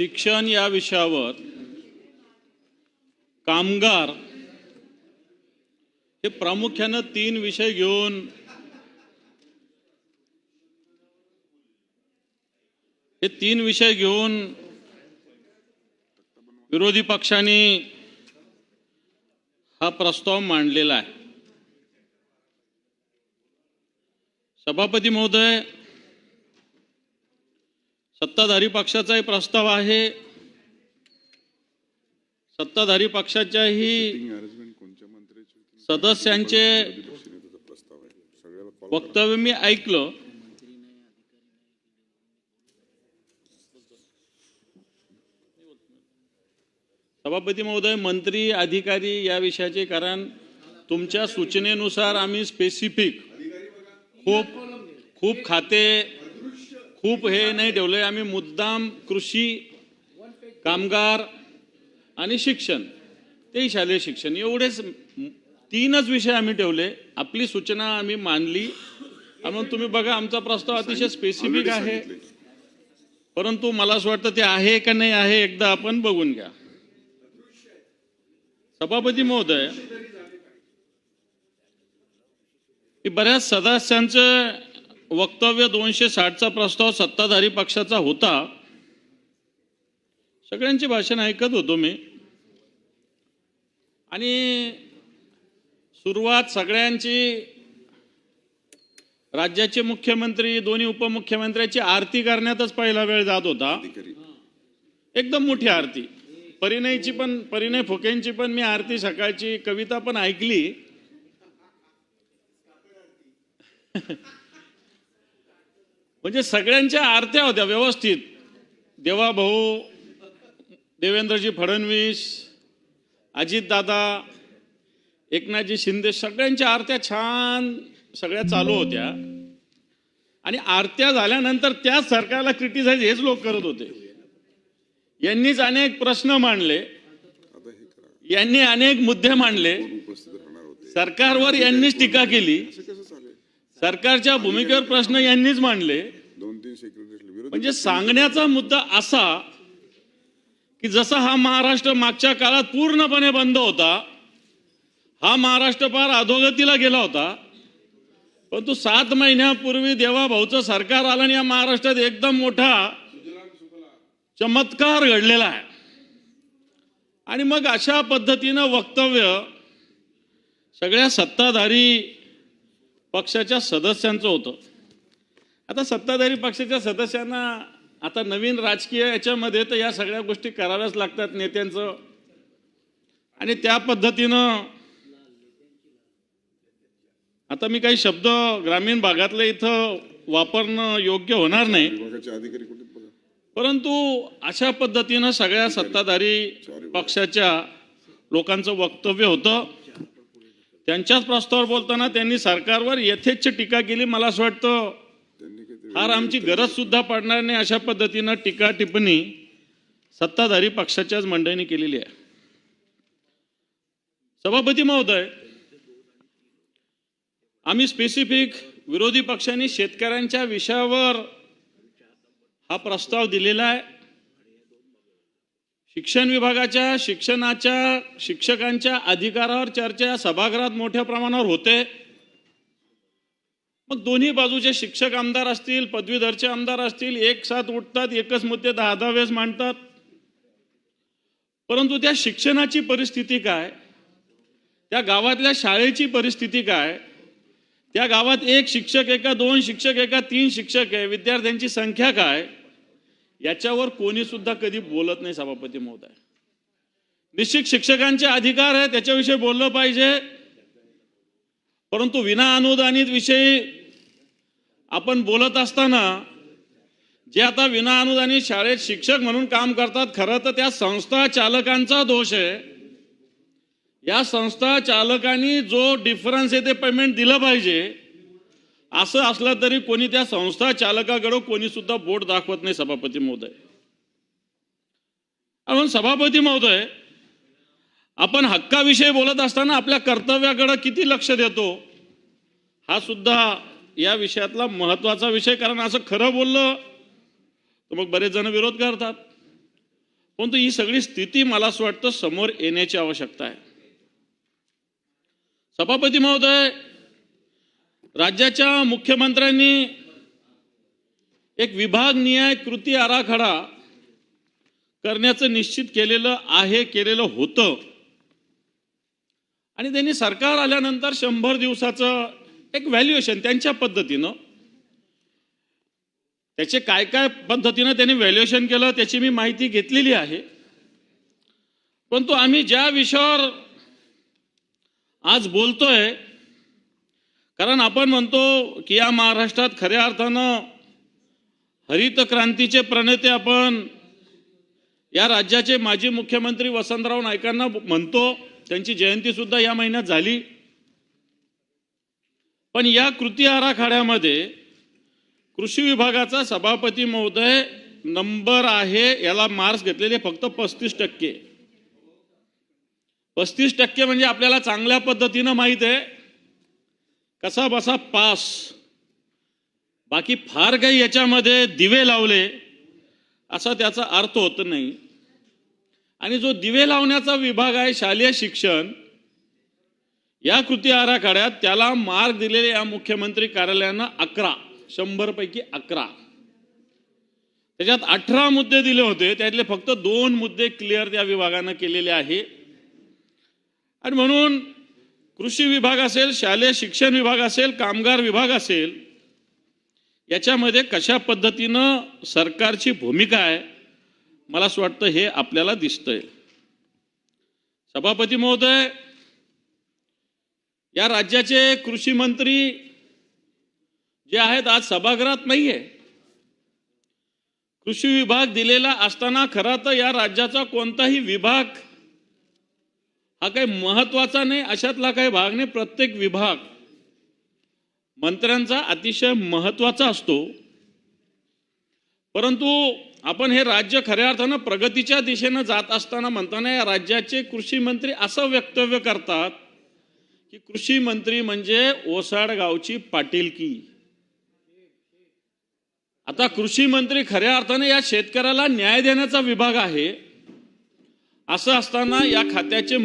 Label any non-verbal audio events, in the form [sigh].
शिक्षण या विषयावर कामगार हे प्रामुख्यानं तीन विषय घेऊन हे तीन विषय घेऊन विरोधी पक्षांनी हा प्रस्ताव मांडलेला आहे. सभापती महोदय सत्ताधारी पक्षाचाही प्रस्ताव आहे. सत्ताधारी पक्षाच्याही सदस्यांचे वक्तव्य मी ऐकलं. सभापती महोदय मंत्री अधिकारी या विषयाचे कारण तुमच्या सूचनेनुसार आम्ही स्पेसिफिक खूप खूप खाते खूप हे नाही ठेवलंय. आम्ही मुद्दाम कृषी कामगार आणि शिक्षण ते शालेय शिक्षण एवढेच तीनच विषय आम्ही ठेवले. आपली सूचना आम्ही मानली मग तुम्ही बघा आमचा प्रस्ताव अतिशय स्पेसिफिक आहे. परंतु मला असं वाटतं ते आहे का नाही आहे एकदा आपण बघून घ्या. सभापती महोदय बऱ्याच सदस्यांचं वक्तव्य दोनशे साठचा प्रस्ताव सत्ताधारी पक्षाचा होता. सगळ्यांची भाषण ऐकत होतो मी. आणि सुरुवात सगळ्यांची राज्याचे मुख्यमंत्री दोन्ही उपमुख्यमंत्र्याची आरती करण्यातच पहिला वेळ जात होता. एकदम मोठी आरती. परिणयची पण परिणय फुकेंची पण मी आरती सकाळची कविता पण ऐकली. [laughs] म्हणजे सगळ्यांच्या आरत्या होत्या व्यवस्थित. देवा भाऊ देवेंद्रजी फडणवीस अजितदादा एकनाथजी शिंदे सगळ्यांच्या आरत्या छान सगळ्या चालू होत्या. आणि आरत्या झाल्यानंतर त्याच सरकारला क्रिटिसाइज हेच लोक करत होते. यांनीच अनेक प्रश्न मांडले. यांनी अनेक मुद्दे मांडले. सरकारवर यांनीच टीका केली. सरकारच्या भूमिकेवर प्रश्न यांनीच मांडले. दोन तीन सेक्रेटरी म्हणजे सांगण्याचा मुद्दा असा की जसा हा महाराष्ट्र मागच्या काळात पूर्णपणे बंद होता हा महाराष्ट्र फार अधोगतीला गेला होता. परंतु सात महिन्यापूर्वी देवाभाऊचं सरकार आलं आणि या महाराष्ट्रात एकदम मोठा चमत्कार घडलेला आहे. आणि मग अशा पद्धतीनं वक्तव्य सगळ्या सत्ताधारी पक्षाच्या सदस्यांचं होतं. आता सत्ताधारी पक्षाच्या सदस्यांना आता नवीन राजकीय याच्यामध्ये तर या सगळ्या गोष्टी कराव्याच लागतात नेत्यांचं. आणि त्या पद्धतीनं आता मी काही शब्द ग्रामीण भागातले इथं वापरणं योग्य होणार नाही. परंतु अशा पद्धतीनं सगळ्या सत्ताधारी पक्षाच्या लोकांचं वक्तव्य होतं. त्यांच्याच प्रस्तावावर बोलताना त्यांनी सरकारवर यथेच्छ टीका केली मला असं वाटतं. फार आमची गरज सुद्धा पडणार नाही अशा पद्धतीनं टीका टिप्पणी सत्ताधारी पक्षाच्याच मंडळींनी केलेली आहे. सभापती महोदय आम्ही स्पेसिफिक विरोधी पक्षांनी शेतकऱ्यांच्या विषयावर हा प्रस्ताव दिलेला आहे. शिक्षण विभागाच्या शिक्षणाच्या शिक्षकांच्या अधिकारावर चर्चा सभागृहात मोठ्या प्रमाणावर होते. मग दोन्ही बाजूचे शिक्षक आमदार असतील पदवीधरचे आमदार असतील एक साथ उठतात एकच मुद्दे दहा दहा वेळेस मांडतात. परंतु त्या शिक्षणाची परिस्थिती काय? त्या गावातल्या शाळेची परिस्थिती काय? त्या गावात एक शिक्षक एका दोन शिक्षक एका तीन शिक्षक आहे. विद्यार्थ्यांची संख्या काय? याच्यावर कोणी सुद्धा कधी बोलत नाही सभापती महोदय. निश्चित शिक्षकांचे अधिकार आहे त्याच्याविषयी बोललं पाहिजे. परंतु विना अनुदानित विषयी आपण बोलत असताना जे आता विना अनुदानित शाळेत शिक्षक म्हणून काम करतात खरं तर त्या संस्था चालकांचा दोष आहे. या संस्था चालकांनी जो डिफरन्स आहे ते पेमेंट दिलं पाहिजे. असं असलं तरी कोणी त्या संस्था चालकाकडं कोणी सुद्धा बोट दाखवत नाही सभापती महोदय. म्हणून सभापती महोदय आपण हक्काविषयी बोलत असताना आपल्या कर्तव्याकडं किती लक्ष देतो? हा सुद्धा या विषयातला महत्त्वाचा विषय कारण असं खरं बोललं तर मग बरेच जण विरोध करतात. परंतु ही सगळी स्थिती मला असं वाटतं समोर येण्याची आवश्यकता आहे. सभापती महोदय राज्याच्या मुख्यमंत्र्यांनी एक विभागनिहाय कृती आराखडा करण्याचं निश्चित केलेलं आहे केलेलं होतं. आणि त्यांनी सरकार आल्यानंतर शंभर दिवसाचं एक व्हॅल्युएशन त्यांच्या पद्धतीनं. त्याचे काय काय पद्धतीनं त्यांनी व्हॅल्युएशन केलं त्याची मी माहिती घेतलेली आहे. परंतु आम्ही ज्या विषयावर आज बोलतोय कारण आपण म्हणतो की या महाराष्ट्रात खऱ्या अर्थानं हरित क्रांतीचे प्रणेते आपण या राज्याचे माजी मुख्यमंत्री वसंतराव नाईकांना म्हणतो. त्यांची जयंती सुद्धा या महिन्यात झाली. पण या कृती आराखड्यामध्ये कृषी विभागाचा सभापती महोदय नंबर आहे. याला मार्क्स घेतलेले फक्त पस्तीस टक्के. पस्तीस टक्के म्हणजे आपल्याला चांगल्या पद्धतीनं माहीत आहे. कसा बसा पास. बाकी फार काही याच्यामध्ये दिवे लावले असा त्याचा अर्थ होत नाही. आणि जो दिवे लावण्याचा विभाग आहे शालेय शिक्षण या कृती आराखड्यात त्याला मार्क दिलेले या मुख्यमंत्री कार्यालयानं अकरा शंभरपैकी अकरा. त्याच्यात अठरा मुद्दे दिले होते त्यातले फक्त दोन मुद्दे क्लिअर त्या विभागानं केलेले आहे. आणि म्हणून कृषी विभाग असेल शालेय शिक्षण विभाग असेल कामगार विभाग असेल याच्यामध्ये कशा पद्धतीनं सरकारची भूमिका आहे मला असं वाटतं हे आपल्याला दिसतंय. सभापती महोदय या राज्याचे कृषी मंत्री जे आहेत आज सभागृहात नाहीये. कृषी विभाग दिलेला असताना खरा तर या राज्याचा कोणताही विभाग हा काही महत्त्वाचा नाही अशातला काही भाग नाही. प्रत्येक विभाग मंत्र्यांचा अतिशय महत्त्वाचा असतो. परंतु आपण हे राज्य खऱ्या अर्थानं प्रगतीच्या दिशेनं जात असताना म्हणताना या राज्याचे कृषी मंत्री असं वक्तव्य करतात की कृषी मंत्री म्हणजे ओसाड गावची पाटीलकी. आता कृषी मंत्री खऱ्या अर्थाने या शेतकऱ्याला न्याय देण्याचा विभाग आहे. असं असताना या खात्याचे